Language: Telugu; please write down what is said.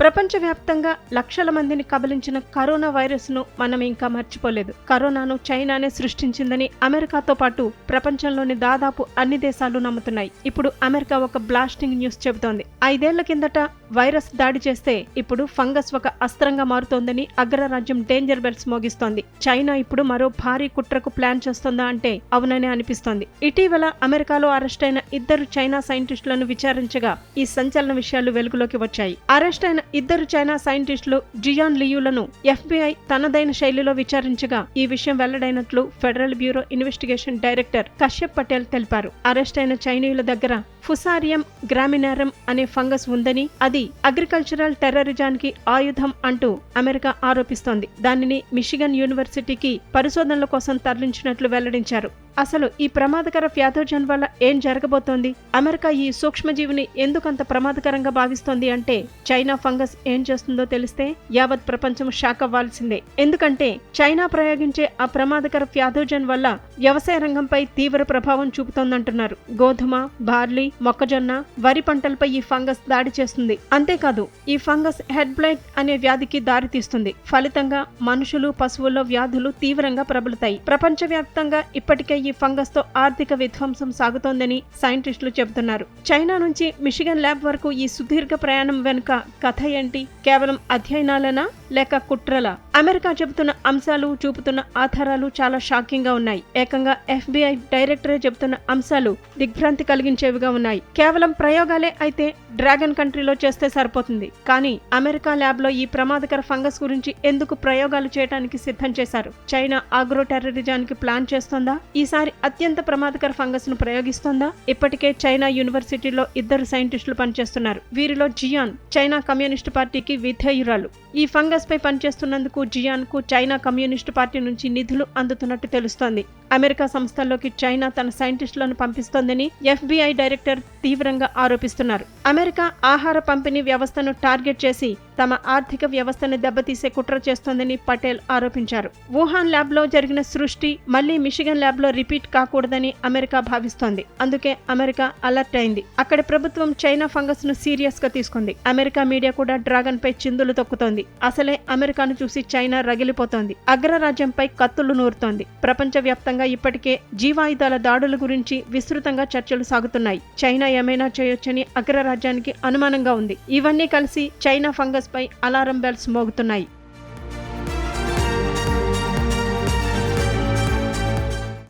ప్రపంచవ్యాప్తంగా లక్షల మందిని కబలించిన కరోనా వైరస్ను మనం ఇంకా మర్చిపోలేదు. కరోనాను చైనానే సృష్టించిందని అమెరికాతో పాటు ప్రపంచంలోని దాదాపు అన్ని దేశాలు నమ్ముతున్నాయి. ఇప్పుడు అమెరికా ఒక బ్లాస్టింగ్ న్యూస్ చెబుతోంది. ఐదేళ్ళ కిందట వైరస్ దాడి చేస్తే ఇప్పుడు ఫంగస్ ఒక అస్త్రంగా మారుతోందని అగ్రరాజ్యం డేంజర్ బెల్స్ మోగిస్తోంది. చైనా ఇప్పుడు మరో భారీ కుట్రకు ప్లాన్ చేస్తోందా అంటే అవుననే అనిపిస్తోంది. ఇటీవల అమెరికాలో అరెస్ట్ అయిన ఇద్దరు చైనా సైంటిస్టులను విచారించగా ఈ సంచలన విషయాలు వెలుగులోకి వచ్చాయి. అరెస్ట్ అయిన ఇద్దరు చైనా సైంటిస్టులు జియాన్ లియూలను ఎఫ్బిఐ తనదైన శైలిలో విచారించగా ఈ విషయం వెల్లడైనట్లు federal bureau investigation director Kashyap Patel తెలిపారు. అరెస్ట్ అయిన చైనీయుల దగ్గర ఫుసారియం గ్రామినారం అనే ఫంగస్ ఉందని అది అగ్రికల్చరల్ టెర్రరిజానికి ఆయుధం అంటూ అమెరికా ఆరోపిస్తోంది. దానిని మిషిగన్ యూనివర్సిటీకి పరిశోధనల కోసం తరలించినట్లు వెల్లడించారు. అసలు ఈ ప్రమాదకర వ్యాధోజన్ వల్ల ఏం జరగబోతోంది? అమెరికా ఈ సూక్ష్మజీవిని ఎందుకంత ప్రమాదకరంగా భావిస్తోంది అంటే చైనా ఫంగస్ ఏం చేస్తుందో తెలిస్తే యావత్ ప్రపంచం షాక్ అవ్వాల్సిందే. ఎందుకంటే చైనా ప్రయోగించే ఆ ప్రమాదకర వ్యాధోజన్ వల్ల వ్యవసాయ రంగంపై తీవ్ర ప్రభావం చూపుతోందంటున్నారు. గోధుమ బార్లీ మొక్కజొన్న వరి పంటలపై ఈ ఫంగస్ దాడి చేస్తుంది. అంతేకాదు ఈ ఫంగస్ హెడ్ బ్లైట్ అనే వ్యాధికి దారితీస్తుంది ఫలితంగా మనుషులు పశువుల్లో వ్యాధులు తీవ్రంగా ప్రబలుతాయి. ప్రపంచవ్యాప్తంగా ఇప్పటికే ఈ ఫంగస్తో ఆర్థిక విధ్వంసం సాగుతోందని సైంటిస్టులు చెబుతున్నారు. చైనా నుంచి మిషిగన్ ల్యాబ్ వరకు ఈ సుదీర్ఘ ప్రయాణం వెనుక కథ ఏంటి? కేవలం అధ్యయనాలనా? లేక కుట్రలా? అమెరికా చెబుతున్న అంశాలు చూపుతున్న ఆధారాలు చాలా షాకింగ్గా ఉన్నాయి. ఏకంగా ఎఫ్బిఐ డైరెక్టరే చెబుతున్న అంశాలు దిగ్భ్రాంతి కలిగించేవిగా ఉన్నాయి. కేవలం ప్రయోగాలే అయితే డ్రాగన్ కంట్రీలో చేస్తే సరిపోతుంది. కానీ అమెరికా ల్యాబ్లో ఈ ప్రమాదకర ఫంగస్ గురించి ఎందుకు ప్రయోగాలు చేయడానికి సిద్ధం చేశారు? చైనా ఆగ్రో టెర్రరిజానికి ప్లాన్ చేస్తోందా? ఈసారి అత్యంత ప్రమాదకర ఫంగస్ను ప్రయోగిస్తోందా? ఇప్పటికే చైనా యూనివర్సిటీలో ఇద్దరు సైంటిస్టులు పనిచేస్తున్నారు. వీరిలో జియాన్ చైనా కమ్యూనిస్టు పార్టీకి విధేయురాలు. ఈ ఫంగస్ పై పనిచేస్తున్నందుకు జియాన్కు చైనా కమ్యూనిస్టు పార్టీ నుంచి నిధులు అందుతున్నట్టు తెలుస్తోంది. అమెరికా సంస్థల్లోకి చైనా తన సైంటిస్టులను పంపిస్తోందని ఎఫ్బిఐ డైరెక్టర్ తీవ్రంగా ఆరోపిస్తున్నారు. అమెరికా ఆహార పంపిణీ వ్యవస్థను టార్గెట్ చేసి తమ ఆర్థిక వ్యవస్థను దెబ్బతీసే కుట్ర చేస్తోందని పటేల్ ఆరోపించారు. వుహాన్ ల్యాబ్లో జరిగిన సృష్టి మళ్ళీ మిషిగన్ ల్యాబ్లో రిపీట్ కాకూడదని అమెరికా భావిస్తోంది. అందుకే అమెరికా అలర్ట్ అయింది. అక్కడి ప్రభుత్వం చైనా ఫంగస్ను సీరియస్గా తీసుకుంది. అమెరికా మీడియా కూడా డ్రాగన్ పై చిందులు తొక్కుతోంది. అసలే అమెరికాను చూసి చైనా రగిలిపోతోంది. అగ్రరాజ్యంపై కత్తులు నూరుతోంది. ప్రపంచవ్యాప్తంగా ఇప్పటికే జీవాయుధాల దాడుల గురించి విస్తృతంగా చర్చలు సాగుతున్నాయి. చైనా ఏమైనా చేయొచ్చని అగ్రరాజ్యానికి అనుమానంగా ఉంది. ఇవన్నీ కలిసి చైనా ఫంగస్ పై అలారం బెల్స్ మోగుతున్నాయి.